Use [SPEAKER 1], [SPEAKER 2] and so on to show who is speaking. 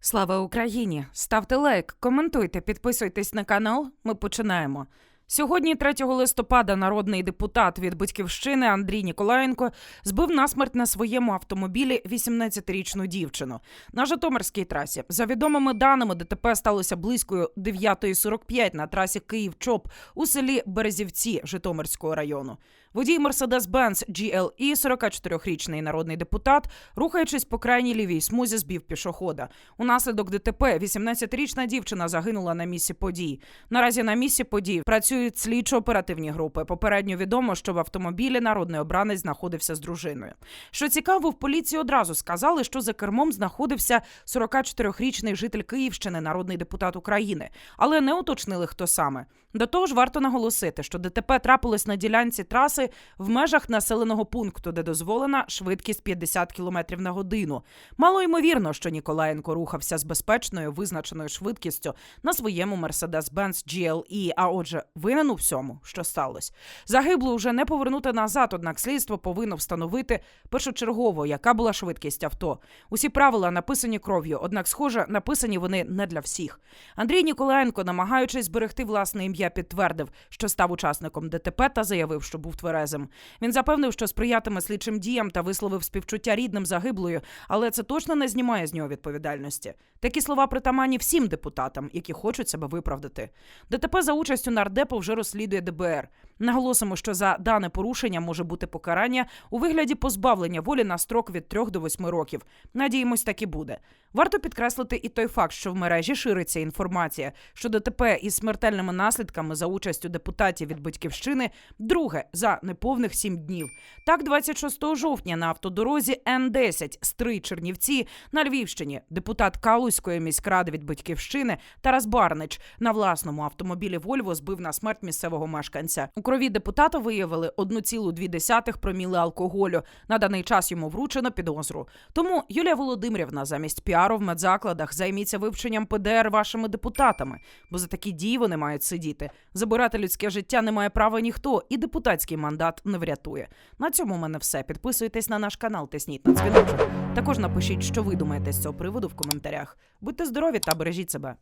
[SPEAKER 1] Слава Україні! Ставте лайк, коментуйте, підписуйтесь на канал. Ми починаємо. Сьогодні, 3 листопада, народний депутат від батьківщини Андрій Ніколаєнко збив насмерть на своєму автомобілі 18-річну дівчину на Житомирській трасі. За відомими даними, ДТП сталося близько 9.45 на трасі Київ-Чоп у селі Березівці Житомирського району. Водій Mercedes-Benz GLE, 44-річний народний депутат, рухаючись по крайній лівій смузі, збив пішохода. Унаслідок ДТП 18-річна дівчина загинула на місці подій. Наразі на місці подій працюють слідчо-оперативні групи. Попередньо відомо, що в автомобілі народний обранець знаходився з дружиною. Що цікаво, в поліції одразу сказали, що за кермом знаходився 44-річний житель Київщини, народний депутат України, але не уточнили, хто саме. До того ж, варто наголосити, що ДТП трапилось на ділянці траси в межах населеного пункту, де дозволена швидкість 50 км на годину. Мало ймовірно, що Ніколаєнко рухався з безпечною визначеною швидкістю на своєму Mercedes-Benz GLE, а отже, винен у всьому, що сталося. Загиблу вже не повернути назад, однак слідство повинно встановити першочергово, яка була швидкість авто. Усі правила написані кров'ю, однак, схоже, написані вони не для всіх. Андрій Ніколаєнко, намагаючись зберегти власне ім'я, підтвердив, що став учасником ДТП та заявив, що був тверезим. Він запевнив, що сприятиме слідчим діям та висловив співчуття рідним загиблою, але це точно не знімає з нього відповідальності. Такі слова притаманні всім депутатам, які хочуть себе виправдати. ДТП за участю нардепу вже розслідує ДБР. Наголосимо, що за дане порушення може бути покарання у вигляді позбавлення волі на строк від 3 до 8 років. Надіємось, так і буде. Варто підкреслити і той факт, що в мережі шириться інформація, що ДТП із смертельними наслідками за участю депутатів від батьківщини друге за неповних сім днів. Так, 26 жовтня на автодорозі Н10 Стрий Чернівці на Львівщині депутат Калузької міськради від батьківщини Тарас Барнич на власному автомобілі Вольво збив на смерть місцевого мешканця. У крові депутата виявили 1,2 проміли алкоголю. На даний час йому вручено підозру. Тому Юлія Володимирівна замість піару в медзакладах займіться вивченням ПДР вашими депутатами, бо за такі дії вони мають сидіти. Забирати людське життя не має права ніхто, і депутатський мандат не врятує. На цьому в мене все. Підписуйтесь на наш канал, тисніть на дзвіночок. Також напишіть, що ви думаєте з цього приводу в коментарях. Будьте здорові та бережіть себе.